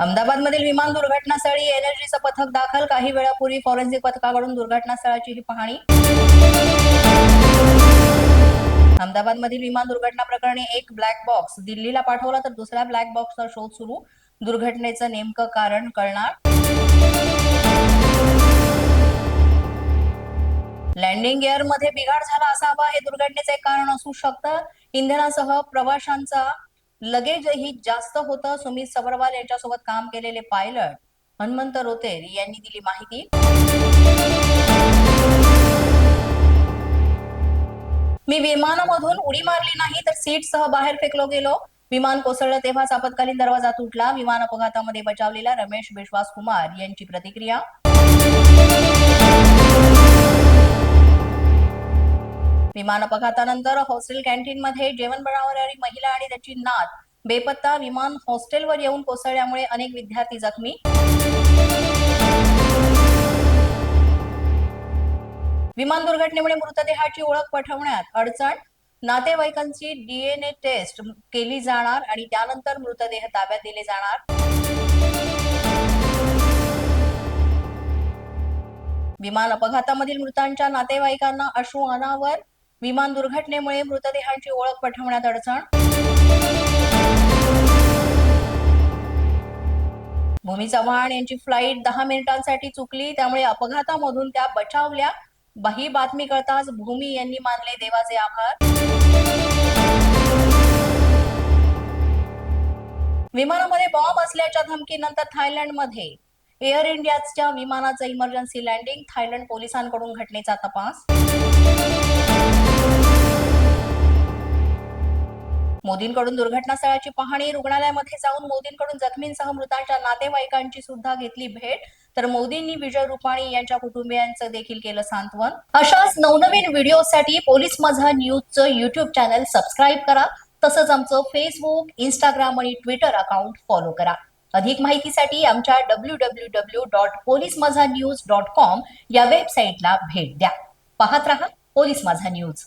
अहमदाबादमधील विमान दुर्घटनास्थळी एनर्जीचं पथक दाखल. काही वेळापूर्वी फॉरेन्सिक पथकाकडून दुर्घटनास्थळाची ही पाहणी. अहमदाबादमधील विमान दुर्घटना प्रकरणी एक ब्लॅक बॉक्स दिल्लीला पाठवला तर दुसऱ्या ब्लॅक बॉक्सचा शोध सुरू. दुर्घटनेचं नेमकं कारण कळणार? लँडिंग गिअरमध्ये बिघाड झाला असावा हे दुर्घटनेचे एक कारण असू शकतं. इंधनासह प्रवाशांचा लगेजही जास्त होतं. सुमित सबरवाल यांच्यासोबत काम केलेले पायलट हनुमंत रोतेर यांनी दिली माहिती. मी विमानामधून उडी मारली नाही तर सीटसह बाहेर फेकलो गेलो. विमान कोसळलं तेव्हाच आपत्कालीन दरवाजा तुटला. विमान अपघातामध्ये बचावलेला रमेश विश्वास कुमार यांची प्रतिक्रिया. विमान अपघातानंतर हॉस्टेल कॅन्टीन मध्ये जेवण बनवणारी महिला आणि त्याची नात बेपत्ता विमान हॉस्टेलवर येऊन कोसळल्यामुळे अनेक विद्यार्थी जखमी. विमान दुर्घटनेमुळे मृतदेहाची ओळख पटवण्यात अडचण. नातेवाईकांची डीएनए टेस्ट केली जाणार आणि त्यानंतर मृतदेह ताब्यात दिले जाणार. विमान अपघातामधील मृतांच्या नातेवाईकांना अश्रू अनावर विमान दुर्घटनेमुळे मृतदेहांची ओळख पटवण्यात अडचण? भूमी चव्हाण यांची फ्लाईट दहा मिनिटांसाठी चुकली त्यामुळे अपघातामधून त्या बचावल्या. ही बातमी कळताच भूमी यांनी मानले देवाचे आभार. विमानामध्ये बॉम्ब असल्याच्या धमकीनंतर थायलंडमध्ये एअर इंडियाच्या विमानाचं इमर्जन्सी लँडिंग थायलंड पोलिसांकडून घटनेचा तपास. मोदींकडून दुर्घटनास्थळाची पाहणी रुग्णालयामध्ये जाऊन मोदींकडून जखमींसह मृतांच्या नातेवाईकांची सुद्धा घेतली भेट. तर मोदींनी विजय रुपाणी यांच्या कुटुंबियांचं देखील केलं सांत्वन. अशाच नवनवीन व्हिडिओसाठी पोलीस माझा न्यूजचं युट्यूब चॅनल सबस्क्राईब करा. तसंच आमचं फेसबुक इंस्टाग्राम आणि ट्विटर अकाउंट फॉलो करा. अधिक माहितीसाठी आमच्या W W W dot police Majha news dot com या वेबसाईटला भेट द्या. पाहत रहा पोलीस माझा न्यूज.